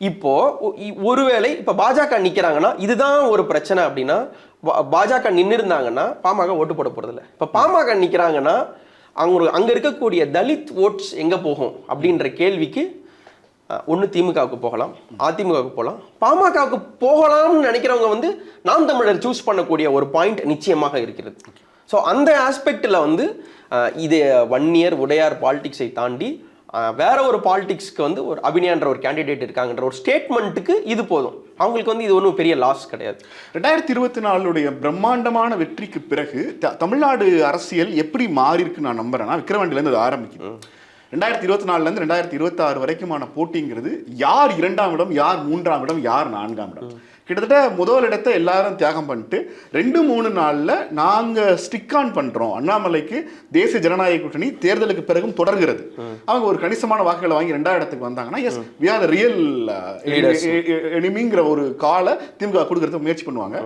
B: இப்போ இ- ஒருவேளை இப்போ பாஜக நிற்கிறாங்கன்னா இதுதான் ஒரு பிரச்சனை அப்படின்னா பாஜக நின்று இருந்தாங்கன்னா பாமக ஓட்டு போட போறதில்ல. இப்போ பாமக நிற்கிறாங்கன்னா அவங்க அங்கே இருக்கக்கூடிய தலித் ஓட்ஸ் எங்கே போகும் அப்படின்ற கேள்விக்கு ஒன்று திமுகவுக்கு போகலாம் அதிமுகவுக்கு போகலாம். பாமகவுக்கு போகலாம்னு நினைக்கிறவங்க வந்து நாம் தமிழர் சூஸ் பண்ணக்கூடிய ஒரு பாயிண்ட் நிச்சயமாக இருக்கிறது. ஸோ அந்த ஆஸ்பெக்டில் வந்து இது ஒன் இயர் உடையார் பாலிடிக்ஸை தாண்டி வேற ஒரு பாலிடிக்ஸ்க்கு வந்து ஒரு அபிநயான்ற ஒரு கேண்டிடேட் இருக்காங்கன்ற ஒரு ஸ்டேட்மெண்ட்டுக்கு இது போதும். அவங்களுக்கு வந்து இது ஒன்றும் பெரிய லாஸ் கிடையாது.
A: ரெண்டாயிரத்தி இருபத்தி நாலுடைய பிரம்மாண்டமான வெற்றிக்கு பிறகு த- தமிழ்நாடு அரசியல் எப்படி மாறி இருக்கு நான் நம்புறேன்னா விக்கிரவாண்டிலேருந்து அது ஆரம்பிக்குது ரெண்டாயிரத்தி இருபத்தி நாலுலேருந்து ரெண்டாயிரத்தி இருபத்தாறு வரைக்குமான போட்டிங்கிறது யார் இரண்டாம் இடம் யார் மூன்றாம் இடம் யார் நான்காம் இடம்? கிட்டத்தட்ட முதல் இடத்தை எல்லாரும் தியாகம் பண்ணிட்டு ரெண்டு மூணு நாள்ல நாங்க ஸ்டிக் ஆன் பண்றோம். அண்ணாமலைக்கு தேசிய ஜனநாயக கூட்டணி தேர்தலுக்கு பிறகும் தொடர்கிறது. அவங்க ஒரு கணிசமான வாக்குகளை வாங்கி ரெண்டாவது இடத்துக்கு வந்தாங்கன்னா எஸ் வி ஆர் ரியல். எனிமிங்கிற ஒரு காலை திமுக கொடுக்கறதுக்கு முயற்சி பண்ணுவாங்க.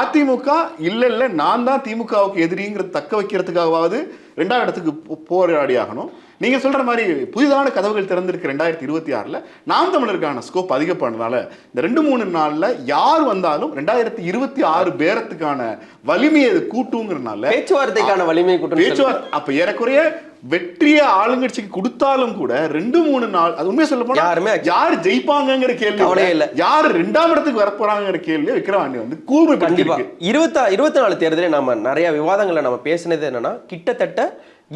A: அதிமுக இல்ல இல்ல நான் தான் திமுகவுக்கு எதிரிங்கிறத தக்க வைக்கிறதுக்காகவாவது ரெண்டாவது இடத்துக்கு போராடி ஆகணும் நீங்க சொல்ற மாதிரி புதிதான கதவுகள் திறந்திருக்கு ரெண்டாயிரத்தி இருபத்தி ஆறுல. நாம் தமிழருக்கான ஸ்கோப் அதிகப்படுறதுனால இந்த ரெண்டு மூணு நாள்ல யார் வந்தாலும் ரெண்டாயிரத்தி இருபத்தி ஆறு பேரத்துக்கான வலிமையை அது கூட்டுங்கிறனால
B: பேச்சுவார்த்தைக்கான வலிமை குற்றம்
A: பேச்சுவார்த்தை அப்ப ஏறக்குறைய வெற்றியை ஆளுங்கட்சிக்கு கொடுத்தாலும் கூட ரெண்டு மூணு நாள் அது உண்மையை சொல்ல போனா
B: யாருமே
A: யார் ஜெயிப்பாங்கங்கிற கேள்வி
B: இல்ல.
A: யார் ரெண்டாம் இடத்துக்கு வரப்போறாங்கிற கேள்வி விக்ரவாண்டி வந்து கூர்மை
B: கண்டிப்பா. இருபத்தா இருபத்தி நாலு தேர்தலே நம்ம நிறைய விவாதங்களை நம்ம பேசினது என்னன்னா கிட்டத்தட்ட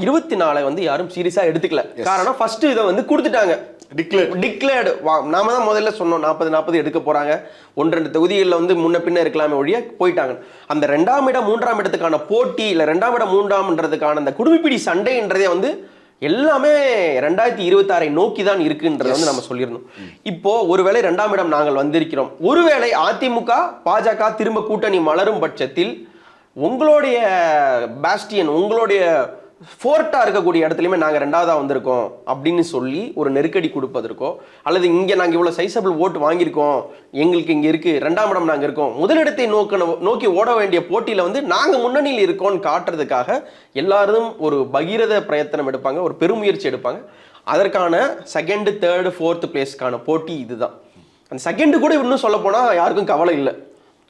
B: இருபத்தி நாலை வந்து யாரும் சீரியஸா எடுத்துக்கல. காரணம் ஃபர்ஸ்ட் இதை வந்து கொடுத்துட்டாங்க.
A: டிக்ளேர்
B: டிக்ளேர்டு நாம தான் முதல்ல சொன்னோம் நாற்பது நாற்பது எடுக்க போறாங்க. ஒன்று ரெண்டு தொகுதிகளில் வந்து முன்ன பின்ன இருக்கலாமே ஒழிய போயிட்டாங்க. அந்த ரெண்டாம் இடம் மூன்றாம் இடத்துக்கான போட்டி இல்லை ரெண்டாம் இடம் மூன்றாம்ன்றதுக்கான அந்த குடும்பிப்பிடி சண்டைன்றதே வந்து எல்லாமே ரெண்டாயிரத்தி இருபத்தாறை நோக்கி தான் இருக்குன்றத வந்து நம்ம சொல்லியிருந்தோம். இப்போ ஒருவேளை ரெண்டாம் இடம் நாங்கள் வந்திருக்கிறோம். ஒருவேளை அதிமுக பாஜக திரும்ப கூட்டணி மலரும் பட்சத்தில் உங்களுடைய பாஸ்டியன் உங்களுடைய ஃபோர்ட்டாக இருக்கக்கூடிய இடத்துலையுமே நாங்கள் ரெண்டாவதாக வந்திருக்கோம் அப்படின்னு சொல்லி ஒரு நெருக்கடி கொடுப்பதற்கோ அல்லது இங்கே நாங்கள் இவ்வளோ சைசபிள் ஓட்டு வாங்கியிருக்கோம் எங்களுக்கு இங்கே இருக்குது ரெண்டாம் இடம் நாங்கள் இருக்கோம் முதலிடத்தை நோக்கின நோக்கி ஓட வேண்டிய போட்டியில் வந்து நாங்கள் முன்னணியில் இருக்கோம்னு காட்டுறதுக்காக எல்லாரும் ஒரு பகீரத பிரயத்தனம் எடுப்பாங்க ஒரு பெருமுயற்சி எடுப்பாங்க. அதற்கான செகண்ட் தேர்டு ஃபோர்த் பிளேஸ்க்கான போட்டி இதுதான். அந்த செகண்ட் கூட இன்னும் சொல்ல போனால் யாருக்கும் கவலை இல்லை.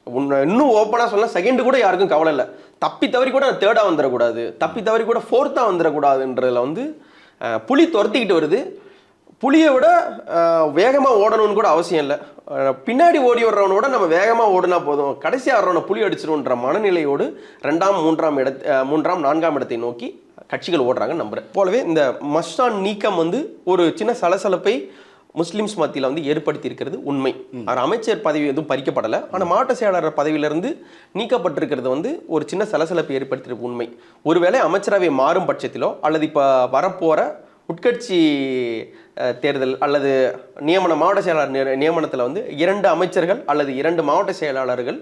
B: உன்னை இன்னும் ஓப்பனாக சொல்ல செகண்டு கூட யாருக்கும் கவலை இல்லை. தப்பி தவறி கூட நான் தேர்டாக வந்துடக்கூடாது தப்பி தவறி கூட ஃபோர்த்தாக வந்துடக்கூடாதுன்றதுல வந்து புளி புலி துரத்திக்கிட்டு வருது. புளியை விட வேகமாக ஓடணும்னு கூட அவசியம் இல்லை. பின்னாடி ஓடி வர்றவனோட நம்ம வேகமாக ஓடினா போதும். கடைசியாக வர்றவனை புளி அடிச்சிருன்ற மனநிலையோடு ரெண்டாம் மூன்றாம் இட மூன்றாம் நான்காம் இடத்தை நோக்கி கட்சிகள் ஓடுறாங்கன்னு நம்புகிறேன் போலவே இந்த மஸ்டான் நீக்கம் வந்து ஒரு சின்ன சலசலப்பை முஸ்லிம்ஸ் மத்தியில் வந்து ஏற்படுத்தி இருக்கிறது உண்மை. அவர் அமைச்சர் பதவி எதுவும் பறிக்கப்படலை. ஆனால் மாவட்ட செயலாளர் பதவியிலிருந்து நீக்கப்பட்டிருக்கிறது வந்து ஒரு சின்ன சலசலப்பை ஏற்படுத்தியிருக்க உண்மை. ஒருவேளை அமைச்சரவை மாறும் பட்சத்திலோ அல்லது இப்போ வரப்போகிற உட்கட்சி தேர்தல் அல்லது நியமன மாவட்ட செயலாளர் நியமனத்தில் வந்து இரண்டு அமைச்சர்கள் அல்லது இரண்டு மாவட்ட செயலாளர்கள்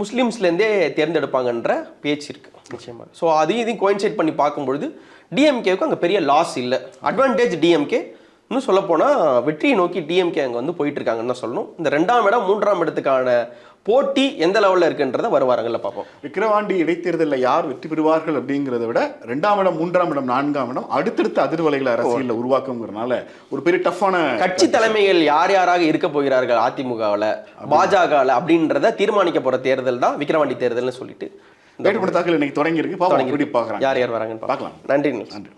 B: முஸ்லீம்ஸ்லேருந்தே தேர்ந்தெடுப்பாங்கன்ற பேச்சு இருக்குது நிச்சயமாக ஸோ அதையும் இதையும் கோயின்சைட் பண்ணி பார்க்கும்பொழுது டிஎம்கேவுக்கு அங்கே பெரிய லாஸ் இல்லை. அட்வான்டேஜ் டிஎம்கே இன்னும் சொல்லப்போனால் வெற்றியை நோக்கி டிஎம்கே அங்கே வந்து போயிட்டு இருக்காங்கன்னு தான் சொல்லணும். இந்த ரெண்டாம் இடம் மூன்றாம் இடத்துக்கான போட்டி எந்த லெவலில் இருக்குன்றதை வருவாரங்களில் பார்ப்போம்.
A: விக்கிரவாண்டி இடைத்தேர்தலில் யார் வெற்றி பெறுவார்கள் அப்படிங்கிறத விட ரெண்டாம் இடம் மூன்றாம் இடம் நான்காம் இடம் அடுத்தடுத்த அதிர்வலைகளை அரசியலில் உருவாக்குங்கிறனால ஒரு பெரிய டஃப்பான
B: கட்சி தலைமைகள் யார் யாராக இருக்க போகிறார்கள் அதிமுகவில் பாஜகவில் அப்படின்றத தீர்மானிக்க போகிற தேர்தல் தான் விக்கிரவாண்டி தேர்தல்னு சொல்லிட்டு.
A: வேட்புமனு தாக்கல் இன்னைக்கு தொடங்கி இருக்கு பாப்போம் எப்படி பார்க்குறாங்க.
B: யார் யார் வராங்கன்னு பார்க்கலாம். நன்றி.
A: நன்றி.